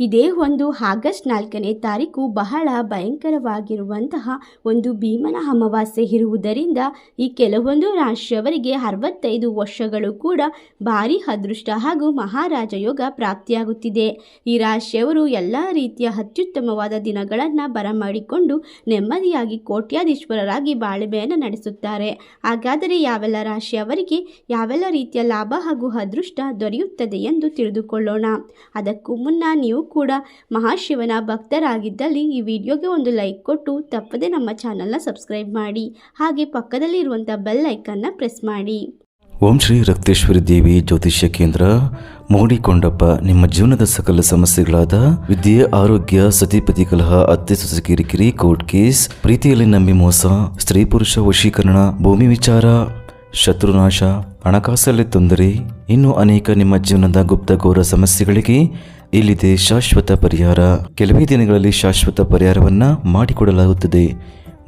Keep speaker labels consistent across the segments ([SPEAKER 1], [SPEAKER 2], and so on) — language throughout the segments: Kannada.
[SPEAKER 1] ಇದೇ ಒಂದು ಆಗಸ್ಟ್ ನಾಲ್ಕನೇ ತಾರೀಕು ಬಹಳ ಭಯಂಕರವಾಗಿರುವಂತಹ ಒಂದು ಭೀಮನ ಅಮಾವಾಸ್ಯೆ ಇರುವುದರಿಂದ ಈ ಕೆಲವೊಂದು ರಾಶಿಯವರಿಗೆ ಅರವತ್ತೈದು ವರ್ಷಗಳು ಕೂಡ ಭಾರಿ ಅದೃಷ್ಟ ಹಾಗೂ ಮಹಾರಾಜ ಯೋಗ ಪ್ರಾಪ್ತಿಯಾಗುತ್ತಿದೆ. ಈ ರಾಶಿಯವರು ಎಲ್ಲ ರೀತಿಯ ಅತ್ಯುತ್ತಮವಾದ ದಿನಗಳನ್ನು ಬರಮಾಡಿಕೊಂಡು ನೆಮ್ಮದಿಯಾಗಿ ಕೋಟ್ಯಾಧೀಶ್ವರರಾಗಿ ಬಾಳ್ವೆಯನ್ನು ನಡೆಸುತ್ತಾರೆ. ಹಾಗಾದರೆ ಯಾವೆಲ್ಲ ರಾಶಿಯವರಿಗೆ ಯಾವೆಲ್ಲ ರೀತಿಯ ಲಾಭ ಹಾಗೂ ಅದೃಷ್ಟ ದೊರೆಯುತ್ತದೆ ಎಂದು ತಿಳಿದುಕೊಳ್ಳೋಣ. ಅದಕ್ಕೂ ಮುನ್ನ ನೀವು ಕೂಡ ಮಹಾಶಿವನ ಭಕ್ತರಾಗಿದ್ದಲ್ಲಿ ಈ ವಿಡಿಯೋಗೆ ಒಂದು ಲೈಕ್ ಕೊಟ್ಟು ತಪ್ಪದೆ ನಮ್ಮ ಚಾನಲ್ನ ಸಬ್ಸ್ಕ್ರೈಬ್ ಮಾಡಿ. ಹಾಗೆ ಪಕ್ಕದಲ್ಲಿ ಇರುವಂಥ ಬೆಲ್ ಐಕನ್ನ ಪ್ರೆಸ್ ಮಾಡಿ.
[SPEAKER 2] ಓಂ ಶ್ರೀ ರಕ್ತೇಶ್ವರಿ ದೇವಿ ಜ್ಯೋತಿಷ್ಯ ಕೇಂದ್ರ ಮೋಡಿಕೊಂಡಪ್ಪ ನಿಮ್ಮ ಜೀವನದ ಸಕಲ ಸಮಸ್ಯೆಗಳಾದ ವಿದ್ಯೆ, ಆರೋಗ್ಯ ಸತಿಪತಿ ಕಲಹ ಅತ್ತೆ ಸೊಸೆ ಕಿರಿಕಿರಿ, ಕೋರ್ಟ್ ಕೇಸ್, ಪ್ರೀತಿಯಲ್ಲಿ ನಂಬಿ ಮೋಸ, ಸ್ತ್ರೀ ಪುರುಷ ವಶೀಕರಣ, ಭೂಮಿ ವಿಚಾರ, ಶತ್ರುನಾಶ, ಹಣಕಾಸಲ್ಲಿ ತೊಂದರೆ, ಇನ್ನೂ ಅನೇಕ ನಿಮ್ಮ ಜೀವನದ ಗುಪ್ತಗೋರ ಸಮಸ್ಯೆಗಳಿಗೆ ಇಲ್ಲಿದೆ ಶಾಶ್ವತ ಪರಿಹಾರ. ಕೆಲವೇ ದಿನಗಳಲ್ಲಿ ಶಾಶ್ವತ ಪರಿಹಾರವನ್ನ ಮಾಡಿಕೊಡಲಾಗುತ್ತದೆ.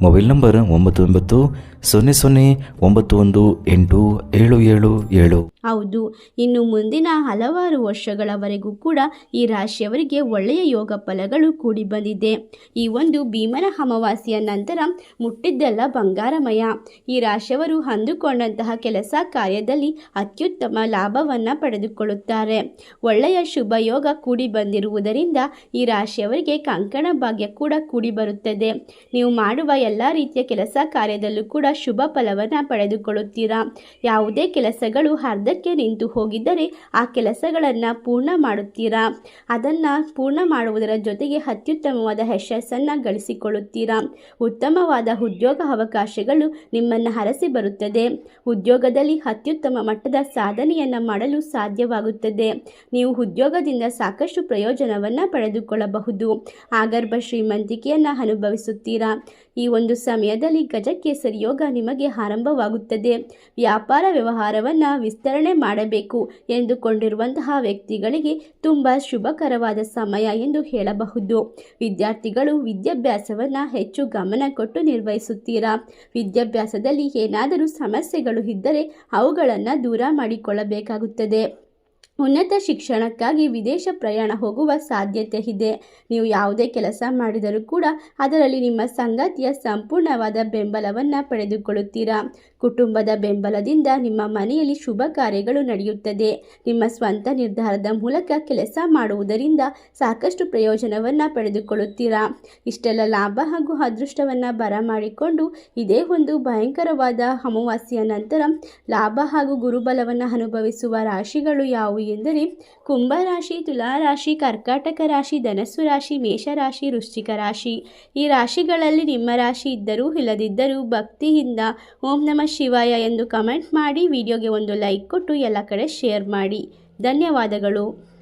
[SPEAKER 2] ಮೊಬೈಲ್ ನಂಬರ್ ಒಂಬತ್ತು ಒಂಬತ್ತು ಸೊನ್ನೆ ಸೊನ್ನೆ ಒಂಬತ್ತು ಒಂದು ಎಂಟು ಏಳು ಏಳು ಏಳು.
[SPEAKER 1] ಹೌದು, ಇನ್ನು ಮುಂದಿನ ಹಲವಾರು ವರ್ಷಗಳವರೆಗೂ ಕೂಡ ಈ ರಾಶಿಯವರಿಗೆ ಒಳ್ಳೆಯ ಯೋಗ ಫಲಗಳು ಕೂಡಿ ಬಂದಿದೆ. ಈ ಒಂದು ಭೀಮನ ಅಮಾವಾಸ್ಯೆಯ ನಂತರ ಮುಟ್ಟಿದ್ದೆಲ್ಲ ಬಂಗಾರಮಯ. ಈ ರಾಶಿಯವರು ಅಂದುಕೊಂಡಂತಹ ಕೆಲಸ ಕಾರ್ಯದಲ್ಲಿ ಅತ್ಯುತ್ತಮ ಲಾಭವನ್ನು ಪಡೆದುಕೊಳ್ಳುತ್ತಾರೆ. ಒಳ್ಳೆಯ ಶುಭ ಯೋಗ ಕೂಡಿ ಬಂದಿರುವುದರಿಂದ ಈ ರಾಶಿಯವರಿಗೆ ಕಂಕಣ ಭಾಗ್ಯ ಕೂಡ ಕೂಡಿ ಬರುತ್ತದೆ. ನೀವು ಮಾಡುವ ಎಲ್ಲ ರೀತಿಯ ಕೆಲಸ ಕಾರ್ಯದಲ್ಲೂ ಕೂಡ ಶುಭ ಫಲವನ್ನು ಪಡೆದುಕೊಳ್ಳುತ್ತೀರಾ? ಯಾವುದೇ ಕೆಲಸಗಳು ಅರ್ಧಕ್ಕೆ ನಿಂತು ಹೋಗಿದ್ದರೆ ಆ ಕೆಲಸಗಳನ್ನು ಪೂರ್ಣ ಮಾಡುತ್ತೀರಾ? ಅದನ್ನು ಪೂರ್ಣ ಮಾಡುವುದರ ಜೊತೆಗೆ ಅತ್ಯುತ್ತಮವಾದ ಯಶಸ್ಸನ್ನು ಗಳಿಸಿಕೊಳ್ಳುತ್ತೀರಾ? ಉತ್ತಮವಾದ ಉದ್ಯೋಗ ಅವಕಾಶಗಳು ನಿಮ್ಮನ್ನು ಹರಸಿ ಬರುತ್ತದೆ. ಉದ್ಯೋಗದಲ್ಲಿ ಅತ್ಯುತ್ತಮ ಮಟ್ಟದ ಸಾಧನೆಯನ್ನು ಮಾಡಲು ಸಾಧ್ಯವಾಗುತ್ತದೆ. ನೀವು ಉದ್ಯೋಗದಿಂದ ಸಾಕಷ್ಟು ಪ್ರಯೋಜನವನ್ನು ಪಡೆದುಕೊಳ್ಳಬಹುದು. ಆಗರ್ಭ ಶ್ರೀಮಂತಿಕೆಯನ್ನು ಅನುಭವಿಸುತ್ತೀರಾ? ಈ ಒಂದು ಸಮಯದಲ್ಲಿ ಗಜಕೇಸರಿ ಯೋಗ ನಿಮಗೆ ಆರಂಭವಾಗುತ್ತದೆ. ವ್ಯಾಪಾರ ವ್ಯವಹಾರವನ್ನು ವಿಸ್ತರಣೆ ಮಾಡಬೇಕು ಎಂದುಕೊಂಡಿರುವಂತಹ ವ್ಯಕ್ತಿಗಳಿಗೆ ತುಂಬ ಶುಭಕರವಾದ ಸಮಯ ಎಂದು ಹೇಳಬಹುದು. ವಿದ್ಯಾರ್ಥಿಗಳು ವಿದ್ಯಾಭ್ಯಾಸವನ್ನು ಹೆಚ್ಚು ಗಮನ ಕೊಟ್ಟು ನಿರ್ವಹಿಸುತ್ತೀರಾ? ವಿದ್ಯಾಭ್ಯಾಸದಲ್ಲಿ ಏನಾದರೂ ಸಮಸ್ಯೆಗಳು ಇದ್ದರೆ ಅವುಗಳನ್ನು ದೂರ ಮಾಡಿಕೊಳ್ಳಬೇಕಾಗುತ್ತದೆ. ಉನ್ನತ ಶಿಕ್ಷಣಕ್ಕಾಗಿ ವಿದೇಶ ಪ್ರಯಾಣ ಹೋಗುವ ಸಾಧ್ಯತೆ ಇದೆ. ನೀವು ಯಾವುದೇ ಕೆಲಸ ಮಾಡಿದರೂ ಕೂಡ ಅದರಲ್ಲಿ ನಿಮ್ಮ ಸಂಗಾತಿಯ ಸಂಪೂರ್ಣವಾದ ಬೆಂಬಲವನ್ನು ಪಡೆದುಕೊಳ್ಳುತ್ತೀರಾ? ಕುಟುಂಬದ ಬೆಂಬಲದಿಂದ ನಿಮ್ಮ ಮನೆಯಲ್ಲಿ ಶುಭ ಕಾರ್ಯಗಳು ನಡೆಯುತ್ತದೆ. ನಿಮ್ಮ ಸ್ವಂತ ನಿರ್ಧಾರದ ಮೂಲಕ ಕೆಲಸ ಮಾಡುವುದರಿಂದ ಸಾಕಷ್ಟು ಪ್ರಯೋಜನವನ್ನು ಪಡೆದುಕೊಳ್ಳುತ್ತೀರಾ? ಇಷ್ಟೆಲ್ಲ ಲಾಭ ಹಾಗೂ ಅದೃಷ್ಟವನ್ನು ಬರಮಾಡಿಕೊಂಡು ಇದೇ ಒಂದು ಭಯಂಕರವಾದ ಅಮಾವಾಸ್ಯೆಯ ನಂತರ ಲಾಭ ಹಾಗೂ ಗುರುಬಲವನ್ನು ಅನುಭವಿಸುವ ರಾಶಿಗಳು ಯಾವುವು? ಎಂದರೆ ಕುಂಭರಾಶಿ, ತುಲಾರಾಶಿ, ಕರ್ಕಾಟಕ ರಾಶಿ, ಧನಸ್ಸು ರಾಶಿ ಮೇಷರಾಶಿ ವೃಶ್ಚಿಕ ರಾಶಿ. ಈ ರಾಶಿಗಳಲ್ಲಿ ನಿಮ್ಮ ರಾಶಿ ಇದ್ದರೂ ಇಲ್ಲದಿದ್ದರೂ ಭಕ್ತಿಯಿಂದ ಓಂ ನಮಃ ಶಿವಾಯ ಎಂದು ಕಮೆಂಟ್ ಮಾಡಿ, ವಿಡಿಯೋಗೆ ಒಂದು ಲೈಕ್ ಕೊಟ್ಟು ಎಲ್ಲ ಕಡೆ ಶೇರ್ ಮಾಡಿ. ಧನ್ಯವಾದಗಳು.